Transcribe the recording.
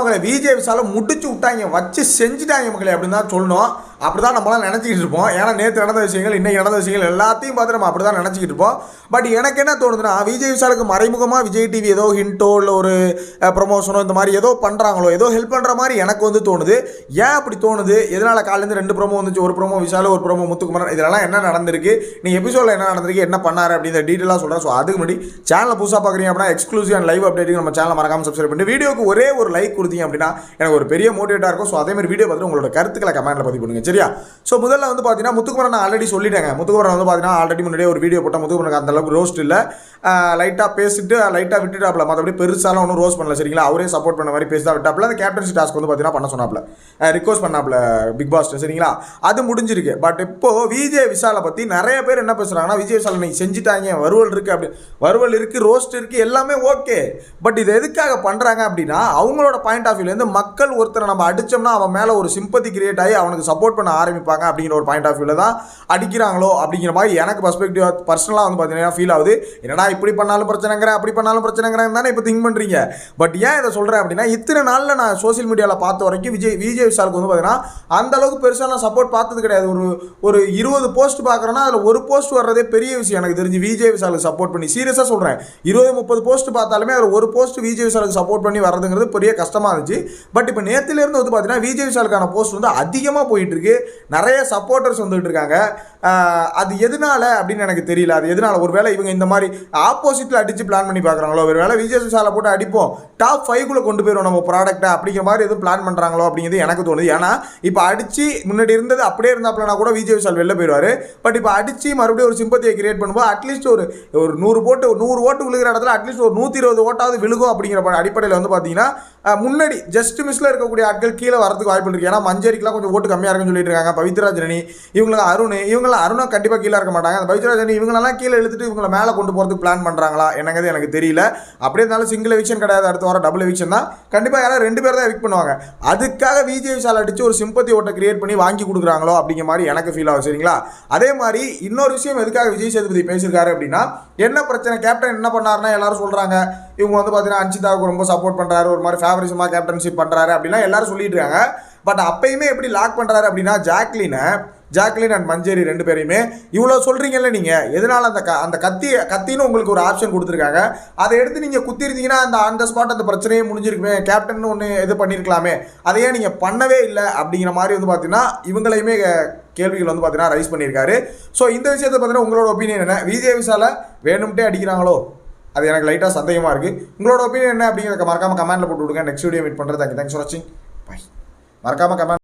அவங்களை விஜய் விசால முடிச்சு விட்டாங்க வச்சு செஞ்சுட்டாங்க மக்களை அப்படின்னு தான் சொல்லணும். அப்படி தான் நம்மளாம் நினச்சிக்கிட்டு இருப்போம். ஏன்னா நேற்று நடந்த விஷயங்கள் இன்றைக்கி நடந்த விஷயங்கள் எல்லாத்தையும் பார்த்து நம்ம அப்படி தான் நினச்சிக்கிட்டு இருப்போம். பட் எனக்கு என்ன தோணுதுன்னா விஜய் விஷாலுக்கு மறைமுகமாக விஜய் டிவி ஏதோ ஹிண்டோ இல்லை ஒரு ப்ரொமோஷனோ இந்த மாதிரி ஏதோ பண்ணுறாங்களோ ஏதோ ஹெல்ப் பண்ணுற மாதிரி எனக்கு வந்து தோணுது. ஏன் அப்படி தோணுது? எதனால் காலேருந்து ரெண்டு ப்ரோமோ வந்துச்சு? ஒரு ப்ரோமோ விசால் ஒரு ப்ரோமோ முத்துக்குமரன். இதெல்லாம் என்ன நடந்திருக்கு? நீங்கள் எபிசோடில் என்ன நடந்திருக்கு? என்ன பண்ணார்? அப்படிங்கிற டீட்டெயிலாக சொல்கிறேன் ஸோ அதுக்கு முன்னாடி சேனலை புதுசாக பார்க்குறீங்க அப்படின்னா எக்ஸ்க்ளூசிவ் அண்ட் லைவ் அப்டேட்டுக்கு நம்ம சேனலை மறக்காமல் சப்ஸ்கிரைப் பண்ணி வீடியோக்கு ஒரே ஒரு லைக் கொடுத்தீங்க அப்படின்னா எனக்கு ஒரு பெரிய மோட்டிவேட்டாக இருக்கும். ஸோ அதே மாதிரி வீடியோ பார்த்துட்டு உங்களோட கருத்துக்களை கமெண்ட்டில் பதிவு பண்ணுங்க. சரியா? ஸோ முதல்ல வந்து பார்த்தீங்கன்னா முத்துக்குமரன் நான் ஆல்ரெடி சொல்லிட்டேங்க. முத்துக்குமரன் வந்து பார்த்தீங்கன்னா ஆல்ரெடி முன்னாடியே ஒரு வீடியோ போட்டால் முத்துக்குமரனுக்கு அந்த அளவுக்கு ரோஸ்ட் இல்லை. லைட்டாக பேசிட்டு லைட்டாக விட்டுட்டாப்ல. மற்றபடி பெருசாலாம் ஒன்றும் ரோஸ் பண்ணல சரிங்களா? அவரே சப்போர்ட் பண்ண மாதிரி பேசி தான் விட்டாப்ல. அந்த கேப்டன்சி டாஸ்க் வந்து பார்த்தீங்கன்னா பண்ண சொன்னாப்ல. ரிக்வஸ்ட் பண்ணாப்ல பிக் பாஸ் சரிங்களா? அது முடிஞ்சிருக்கு. பட் இப்போ விஜய் விஷாலை பற்றி நிறைய பேர் என்ன பேசுகிறாங்கன்னா விஜய் விஷால் நீ செஞ்சுட்டாங்க வறுவல் இருக்குது அப்படி வறுவல் இருக்குது ரோஸ்ட் இருக்குது எல்லாமே ஓகே பட் இது எதுக்காக பண்ணுறாங்க அப்படின்னா அவங்களோட பாயிண்ட் ஆஃப் வியூலேருந்து மக்கள் ஒருத்தரை நம்ம அடித்தோம்னா அவன் மேலே ஒரு சிம்பத்தி கிரியேட் ஆகி அவனுக்கு சப்போர்ட் பண்ண ஆரம்பிப்பாங்க அப்படிங்கிற ஒரு பாயிண்ட் ஆஃப் வியூவில் தான் அடிக்கிறாங்களோ அப்படிங்கிற மாதிரி எனக்கு பர்ஸ்பெக்டிவ் பர்சனலாக வந்து பார்த்தீங்கன்னா ஃபீல் ஆகுது. என்னடா இப்படி பண்ணாலும் பிரச்சனைங்கிற அப்படி பண்ணாலும் பிரச்சனைங்கிறேன் தானே இப்போ திங்க் பண்ணுறீங்க பட் ஏன் இதை சொல்கிறேன் அப்படின்னா இத்தனை நாளில் நான் சோஷியல் மீடியாவில் பார்த்த வரைக்கும் விஜய் விஜய் விஷாலுக்கு வந்து பார்த்தீங்கன்னா அந்த அளவுக்கு பெருசாக நான் சப்போர்ட் பார்த்தது கிடையாது. ஒரு ஒரு இருபது போஸ்ட் பார்க்குறேன்னா அதில் ஒரு போஸ்ட் வர்றதே பெரிய விஷயம். எனக்கு தெரிஞ்சு விஜய் விஷாலுக்கு சப்போர்ட் பண்ணி சீரியஸாக சொல்கிறேன் இருபது முப்பது போஸ்ட் பார்த்தாலுமே அதில் ஒரு போஸ்ட் விஜய் விஷாலுக்கு சப்போர்ட் பண்ணி வர்றதுங்கிறது பெரிய கஷ்டமாக இருந்துச்சு. பட் இப்போ நேற்றுலேருந்து வந்து பார்த்தீங்கன்னா விஜய் விஷாலுக்கான போஸ்ட் வந்து அதிகமாக போயிட்டு இருக்கு. நிறைய சப்போர்ட்டர்ஸ் வந்துட்டு இருக்காங்க. அது எதனால அப்படின்னு எனக்கு தெரியல. அது எதனால? ஒருவேளை இவங்க இந்த மாதிரி ஆப்போசிட்டில் அடித்து பிளான் பண்ணி பார்க்குறாங்களோ ஒருவேளை விஜய் சாலை போட்டு அடிப்போம். டாப் ஃபைவ்குள்ளே கொண்டு போயிடும் நம்ம ப்ராடக்ட்டை அப்படிங்கிற மாதிரி எதுவும் பிளான் பண்ணுறாங்களோ அப்படிங்கிறது எனக்கு தோணுது. ஏன்னா இப்போ அடித்து முன்னாடி இருந்தது அப்படியே இருந்தாப்லனா கூட விஜய் விஷால் வெளில போயிடுவார். பட் இப்போ அடித்து மறுபடியும் ஒரு சிம்பத்தியை கிரியேட் பண்ணும்போது அட்லீஸ்ட் ஒரு ஒரு நூறு போட்டு ஒரு நூறு ஓட்டு விழுகிற இடத்துல அட்லீஸ்ட் ஒரு நூற்றி இருபது ஓட்டாவது விழுகும் அப்படிங்கிற அடிப்படையில் வந்து பார்த்தீங்கன்னா முன்னாடி ஜஸ்ட் மிஸ்ல இருக்கக்கூடிய ஆட்கள் கீழே வரதுக்கு வாய்ப்பு இருக்கு. ஏன்னா மஞ்சரிக்கெலாம் கொஞ்சம் ஓட்டு கம்மியாக இருக்குன்னு சொல்லிட்டு இருக்காங்க பவித்ரா ஜனனி இவங்களுக்கு அருண் இவங்களாம் அருணா கண்டிப்பாக கீழே இருக்க மாட்டாங்க. அந்த பவித்ராஜனி இவங்களெல்லாம் கீழே இழுத்துட்டு இவங்களை மேலே கொண்டு போகிறதுக்கு பிளான் பண்ணுறாங்களா என்னங்கிறது எனக்கு தெரியல. அப்படியே இருந்தாலும் சிங்கிள் எவிக்ஷன் கிடையாது. அடுத்த வாரம் டபுள் எவிக்ஷன் தான். கண்டிப்பாக யாராவது ரெண்டு பேர் தான் எவிக் பண்ணுவாங்க. அதுக்காக விஜய் விஷால் அடித்து ஒரு சிம்பத்தி ஓட்டை கிரியேட் பண்ணி வாங்கி கொடுக்குறாங்களோ அப்படிங்கிற மாதிரி எனக்கு ஃபீல் ஆகும். சரிங்களா? அதே மாதிரி இன்னொரு விஷயம் எதுக்காக விஜய் சேதுபதி பேசியிருக்காரு அப்படின்னா என்ன பிரச்சனை? கேப்டன் என்ன பண்ணாருன்னா எல்லாரும் சொல்கிறாங்க இவங்க வந்து பார்த்தீங்கன்னா அஞ்சிதாவுக்கு ரொம்ப சப்போர்ட் பண்ணுறாரு ஒரு மாதிரி ஃபேவரிசமாக கேப்டன்ஷிப் பண்ணுறாரு அப்படின்னா எல்லாரும் சொல்லிட்டு இருக்காங்க. பட் அப்பயுமே எப்படி லாக் பண்ணுறாரு அப்படின்னா ஜாக்லினை ஜாக்லின் அண்ட் மஞ்சேரி ரெண்டு பேரையுமே இவ்வளோ சொல்கிறீங்கல்ல நீங்கள் எதனால் அந்த க அந்த கத்தி கத்தின்னு உங்களுக்கு ஒரு ஆப்ஷன் கொடுத்துருக்காங்க. அதை எடுத்து நீங்கள் குத்திருந்தீங்கன்னா அந்த அந்த ஸ்பாட் அந்த பிரச்சனையே முடிஞ்சிருக்குமே. கேப்டன் ஒன்று இது பண்ணியிருக்கலாமே அதையே நீங்கள் பண்ணவே இல்லை அப்படிங்கிற மாதிரி வந்து பார்த்தீங்கன்னா இவங்களையுமே கேள்விகள் வந்து பார்த்தீங்கன்னா ரைஸ் பண்ணியிருக்காரு. ஸோ இந்த விஷயத்தை பார்த்தீங்கன்னா உங்களோட ஒப்பீனியன் என்ன? விஜய் விசால வேணும்ட்டே அடிக்கிறாங்களோ? அது எனக்கு லைட்டாக சந்தேகமாக இருக்குது உங்களோட ஒப்பீனியன் என்ன அப்படிங்கிறத மறக்காம கமெண்ட்டில் போட்டு விடுங்க. நெக்ஸ்ட் வீடியோ மீட் பண்ணுறது தேங்க்யூ தேங்க்ஸ் ஃபார் வாட்சிங் பை மறக்காம கமெண்ட்